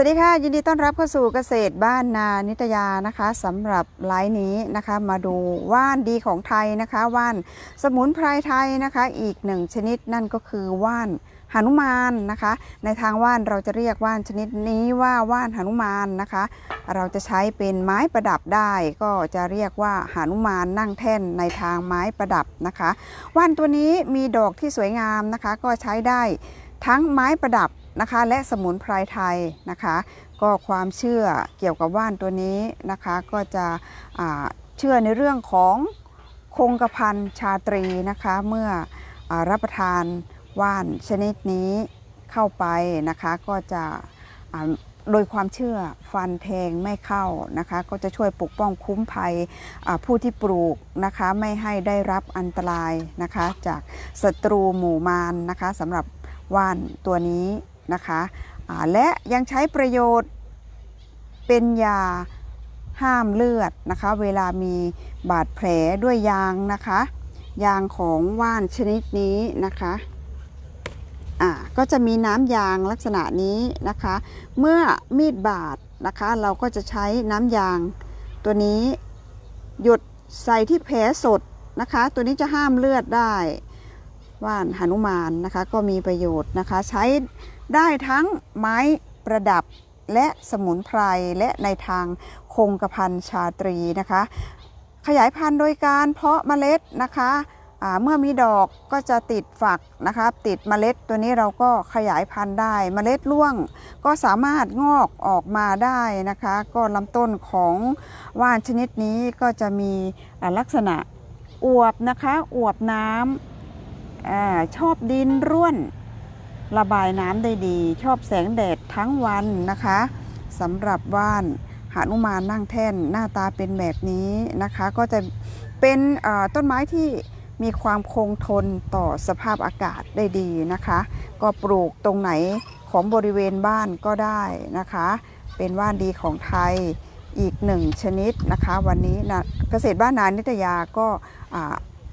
วัสดีค่ะ ยินดีต้อนรับเข้าสู่เกษตรบ้านนานิตยานะคะสำหรับไลฟ์นี้นะคะ มาดูว่านดีของไทยนะคะว่านสมุนไพรไทยนะคะ อีกหนึ่งชนิดนั่นก็คือว่านหนุมานนะคะ ในทางว่านเราจะเรียกว่านชนิดนี้ว่าว่านหนุมานนะคะ เราจะใช้เป็นไม้ประดับได้ ก็จะเรียกว่าหนุมานนั่งแท่นในทางไม้ประดับนะคะ ว่านตัวนี้มีดอกที่สวยงามนะคะ ก็ใช้ได้ทั้งไม้ประดับ นะคะ และสมุนไพรไทยนะคะ ก็ความเชื่อเกี่ยวกับว่านตัวนี้นะคะ ก็จะเชื่อในเรื่องของคงกระพันชาตรีนะคะ เมื่ออรับประทานว่านชนิดนี้เข้าไปนะคะ ก็จะโดยความเชื่อฟันแทงไม่เข้านะคะ ก็จะช่วยปกป้องคุ้มภัยผู้ที่ปลูกนะคะ ไม่ให้ได้รับอันตรายนะคะ จากศัตรูหมู่มารนะคะสำหรับว่านตัวนี้ นะคะและยังใช้ประโยชน์เป็นยาห้ามเลือดนะคะ เวลามีบาดแผลด้วยยางนะคะ ยางของว่านชนิดนี้นะคะอ่าก็จะมีน้ำยางลักษณะนี้นะคะ เมื่อมีดบาดนะคะ เราก็จะใช้น้ำยางตัวนี้หยดใส่ที่แผลสดนะคะ ตัวนี้จะห้ามเลือดได้ว่านหนุมานนะคะ ก็มีประโยชน์นะคะ ใช้ ได้ทั้งไม้ประดับและสมุนไพรและในทางคงกระพันชาตรีนะคะ ขยายพันธุ์โดยการเพาะเมล็ดนะคะเมื่อมีดอกก็จะติดฝักนะคะติดเมล็ดตัวนี้เราก็ขยายพันธุ์ได้ เมล็ดร่วงก็สามารถงอกออกมาได้นะคะ ก็ลำต้นของว่านชนิดนี้ก็จะมีลักษณะอวบนะคะอวบน้ำอชอบดินร่วน ระบายน้ำได้ดี ชอบแสงแดดทั้งวันนะคะสำหรับว่านหานุมานนั่งแท่นหน้าตาเป็นแบบนี้นะคะ ก็จะเป็นต้นไม้ที่มีความคงทนต่อสภาพอากาศได้ดีนะคะ ก็ปลูกตรงไหนของบริเวณบ้านก็ได้นะคะ เป็นว่านดีของไทยอีกหนึ่งชนิดนะคะ วันนี้นะเกษตรบ้านนานิตยาก็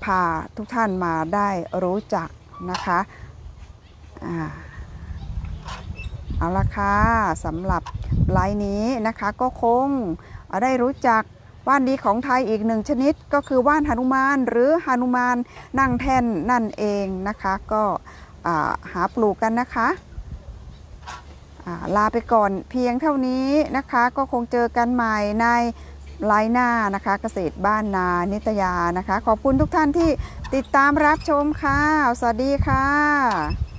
พาทุกท่านมาได้รู้จักนะคะ อ่าเอาละค่ะสำหรับไลน์นี้นะคะก็คงได้รู้จักว่านดีของไทยอีกหนึ่งชนิดก็คือว่านหนุมานหรือหนุมานนั่งแท่นนั่นเองนะคะก็หาปลูกกันนะคะาลาไปก่อนเพียงเท่านี้นะคะก็คงเจอกันใหม่ในไลน์หน้านะคะเกษตรบ้านนานิตยานะคะ ขอบคุณทุกท่านที่ติดตามรับชมค่ะ สวัสดีค่ะ